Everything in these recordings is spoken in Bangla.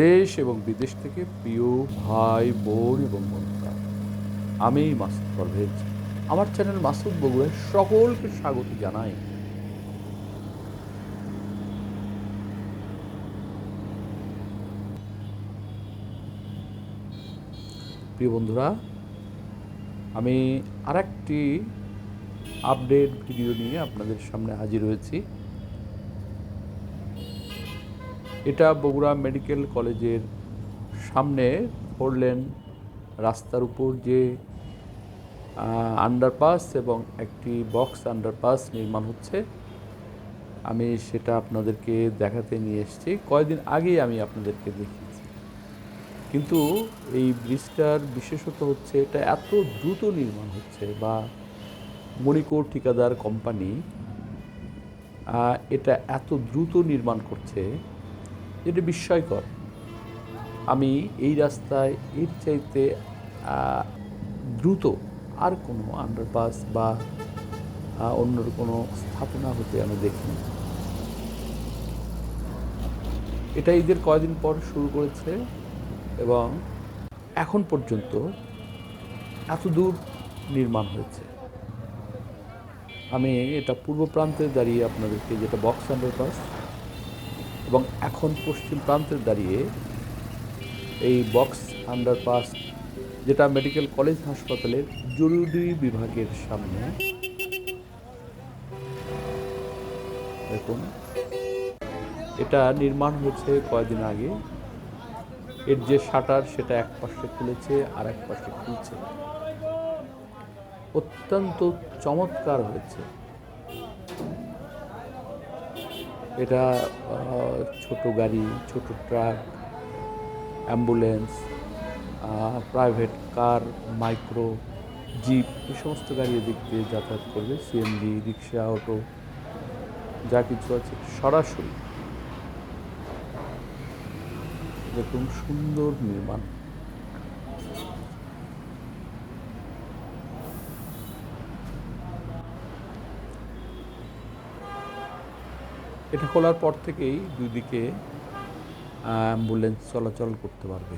দেশ এবং বিদেশ থেকে প্রিয় ভাই, বোন এবং বন্ধুরা, আমি মাসুদ পারভেজ। আমার চ্যানেল মাসুদ বগুড়ায় সকলকে স্বাগত জানাই। প্রিয় বন্ধুরা, আমি আরেকটি আপডেট ভিডিও নিয়ে আপনাদের সামনে হাজির হয়েছি। এটা বগুড়া মেডিকেল কলেজের সামনে ফোর লেন রাস্তার উপর যে আন্ডারপাস এবং একটি বক্স আন্ডারপাস নির্মাণ হচ্ছে। আমি সেটা আপনাদেরকে দেখাতে নিয়ে এসেছি। কয়েকদিন আগেই আমি আপনাদেরকে দেখিয়েছি। কিন্তু এই ব্রিজটার বিশেষত হচ্ছে এটা এত দ্রুত নির্মাণ হচ্ছে বা মণিকোর ঠিকাদার কোম্পানি এটা এত দ্রুত নির্মাণ করছে যেটা বিস্ময়কর, আমি এই রাস্তায় এর চাইতে দ্রুত আর কোনো আন্ডারপাস বা অন্য কোনো স্থাপনা হতে আমি দেখিনি। এটা ঈদের কয়দিন পর শুরু করেছে এবং এখন পর্যন্ত এত দূর নির্মাণ হয়েছে। আমি এটা পূর্ব প্রান্তে দাঁড়িয়ে আপনাদেরকে যেটা বক্স আন্ডারপাস এবং এখন পশ্চিম প্রান্তে দাঁড়িয়ে এই বক্স আন্ডারপাস যেটা মেডিকেল কলেজ হাসপাতালের জরুরি বিভাগের সামনে। দেখুন, এটা নির্মাণ হয়েছে কয়েকদিন আগে। এর যে শাটার, সেটা এক পাশে খুলেছে, আর এক পাশে খুলছে। অত্যন্ত চমৎকার হয়েছে। এটা ছোট গাড়ি, ছোট truck, ambulance private car, micro, jeep, এই সমস্ত গাড়ি এদিক দিয়ে যাতায়াত করবে সিএনজি রিক্সা, অটো, যা কিছু আছে সরাসরি। এরকম সুন্দর নির্মাণ। এটা খোলার পর থেকেই দুই দিকে অ্যাম্বুলেন্স চলাচল করতে পারবে।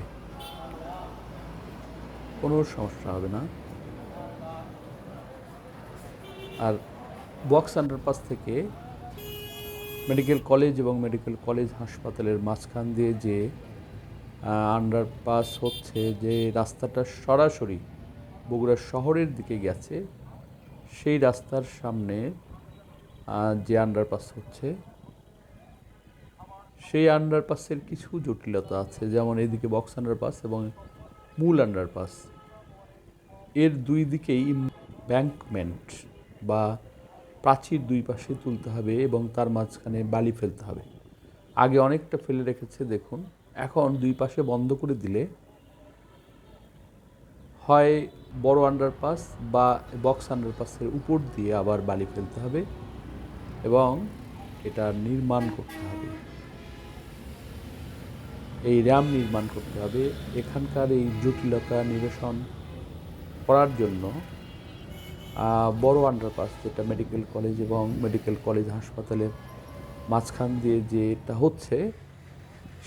কোনো সমস্যা হবে না। আর বক্স আন্ডারপাস থেকে মেডিকেল কলেজ এবং মেডিকেল কলেজ হাসপাতালের মাঝখান দিয়ে যে আন্ডারপাস হচ্ছে, যে রাস্তাটা সরাসরি বগুড়া শহরের দিকে গেছে, সেই রাস্তার সামনে যে আন্ডারপাস হচ্ছে সেই আন্ডারপাসের কিছু জটিলতা আছে, যেমন এদিকে বক্স আন্ডারপাস এবং মূল আন্ডারপাস এর দুই দিকেই ব্যাংকমেন্ট বা প্রাচীর দুই পাশে তুলতে হবে এবং তার মাঝখানে বালি ফেলতে হবে। আগে অনেকটা ফেলে রেখেছে, দেখুন। এখন দুই পাশে বন্ধ করে দিলে হয় বড় আন্ডারপাস বা বক্স আন্ডারপাসের উপর দিয়ে আবার বালি ফেলতে হবে এবং এটা নির্মাণ করতে হবে। এই র্যাম নির্মাণ করতে হবে। এখানকার এই জটিলতা নিরসন করার জন্য বড় আন্ডারপাস যেটা মেডিকেল কলেজ এবং মেডিকেল কলেজ হাসপাতালের মাঝখান দিয়ে যেটা হচ্ছে,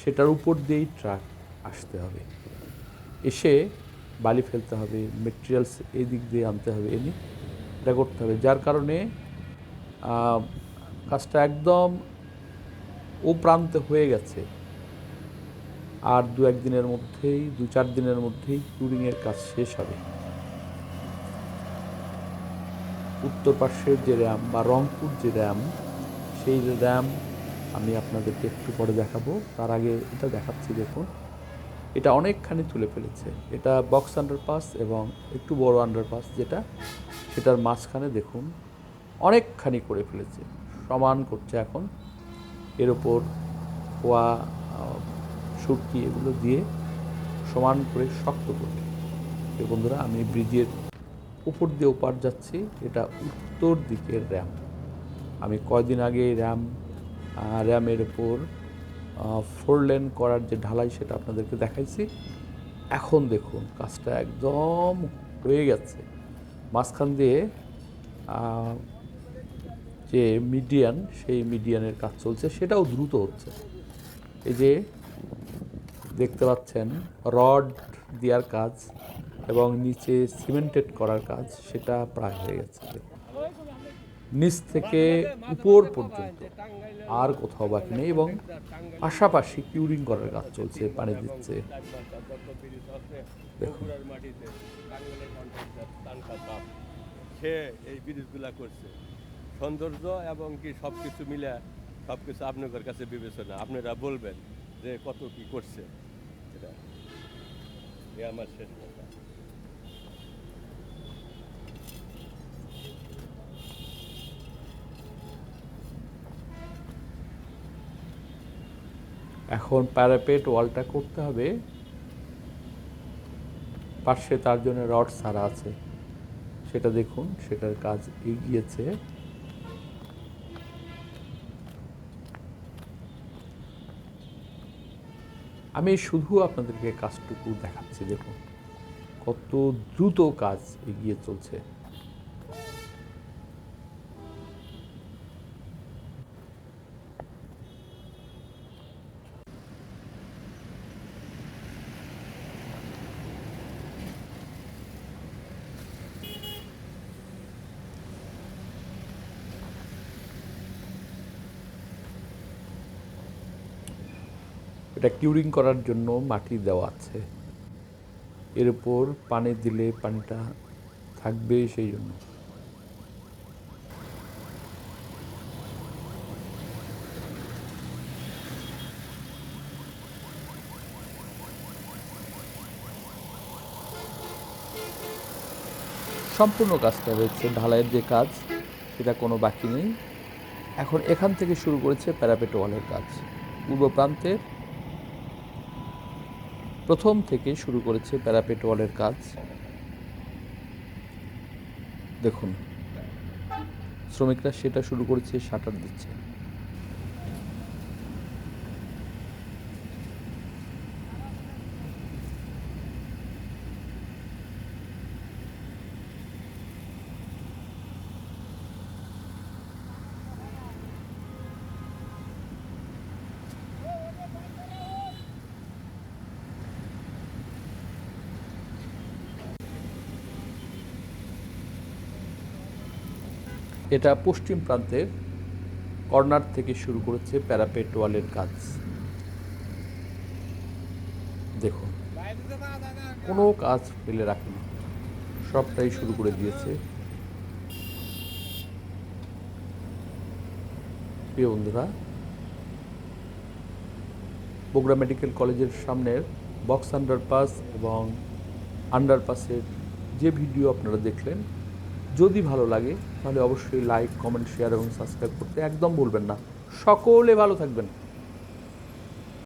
সেটার উপর দিয়েই ট্রাক আসতে হবে। এসে বালি ফেলতে হবে মেটেরিয়ালস এই দিক দিয়ে আনতে হবে এনে এটা করতে হবে। যার কারণে কাজটা একদম ও প্রান্তে হয়ে গেছে। আর দু একদিনের মধ্যেই, দু চার দিনের মধ্যেই টুরিংয়ের কাজ শেষ হবে। উত্তর পার্শ্বের যে র্যাম বা রংপুর যে র্যাম সেই র্যাম আমি আপনাদেরকে একটু পরে দেখাবো। তার আগে এটা দেখাচ্ছি, দেখুন। এটা অনেকখানি তুলে ফেলেছে। এটা বক্স আন্ডারপাস এবং একটু বড় আন্ডারপাস যেটা, সেটার মাঝখানে দেখুন, অনেকখানি করে ফেলেছে। সমান করছে এখন। এর ওপর খোয়া সুটকি এগুলো দিয়ে সমান করে শক্ত করবে। তো বন্ধুরা, আমি ব্রিজের উপর দিয়ে ওপার যাচ্ছি, এটা উত্তর দিকের র্যাম। আমি কয়দিন আগে র্যাম র্যামের ওপর ফোর লেন করার যে ঢালাই সেটা আপনাদেরকে দেখাইছি। এখন দেখুন, কাজটা একদম হয়ে গেছে। মাঝখান দিয়ে যে মিডিয়ান, সেই মিডিয়ানের কাজ চলছে, সেটাও দ্রুত হচ্ছে। এই যে দেখতে পাচ্ছেন, রড দেওয়ার কাজ এবং নিচে সিমেন্টেড করার কাজ, সেটা প্রায় হয়ে গেছে। নিচ থেকে উপর পর্যন্ত আর কোথাও বাকি নেই এবং পাশাপাশি কিউরিং করার কাজ চলছে, পানি দিচ্ছে। দেখুন। এই ব্রিজগুলা করছে। সৌন্দর্য এবং কি সব কিছু মিলে সব কিছু আপনাদের কাছে বিবেচনা। আপনারা বলবেন যে কত কি করছে। এখন প্যারাপেট ওয়ালটা করতে হবে। পাশে তার জন্য রড সারা আছে। সেটা দেখুন, সেটার কাজ এগিয়েছে। আমি শুধু আপনাদেরকে কাজটুকু দেখাচ্ছি দেখুন কত দ্রুত কাজ এগিয়ে চলছে। এটা কিউরিং করার জন্য মাটি দেওয়া আছে। এর উপর পানি দিলে পানিটা থাকবে সেই জন্য। সম্পূর্ণ কাজটা হয়েছে ঢালাইয়ের যে কাজ, সেটা কোনো বাকি নেই। এখন এখান থেকে শুরু করেছে প্যারাপেট ওয়ালের কাজ। পূর্ব প্রান্তের প্রথম থেকে শুরু করেছে প্যারাপেট ওয়ালের কাজ। দেখুন শ্রমিকরা সেটা শুরু করেছে শাটার দিচ্ছে। এটা পশ্চিম প্রান্তের কর্নার থেকে শুরু করেছে প্যারাপেট ওয়ালের কাজ। দেখুন, কোনো কাজ ফেলে রাখেনি। সবটাই শুরু করে দিয়েছে প্রিয় বন্ধুরা, বগুড়া মেডিকেল কলেজের সামনের বক্স আন্ডারপাস এবং আন্ডারপাসের যে ভিডিও আপনারা দেখলেন যদি ভালো লাগে, তাহলে অবশ্যই লাইক কমেন্ট শেয়ার এবং সাবস্ক্রাইব করতে একদম ভুলবেন না। সকলে ভালো থাকবেন।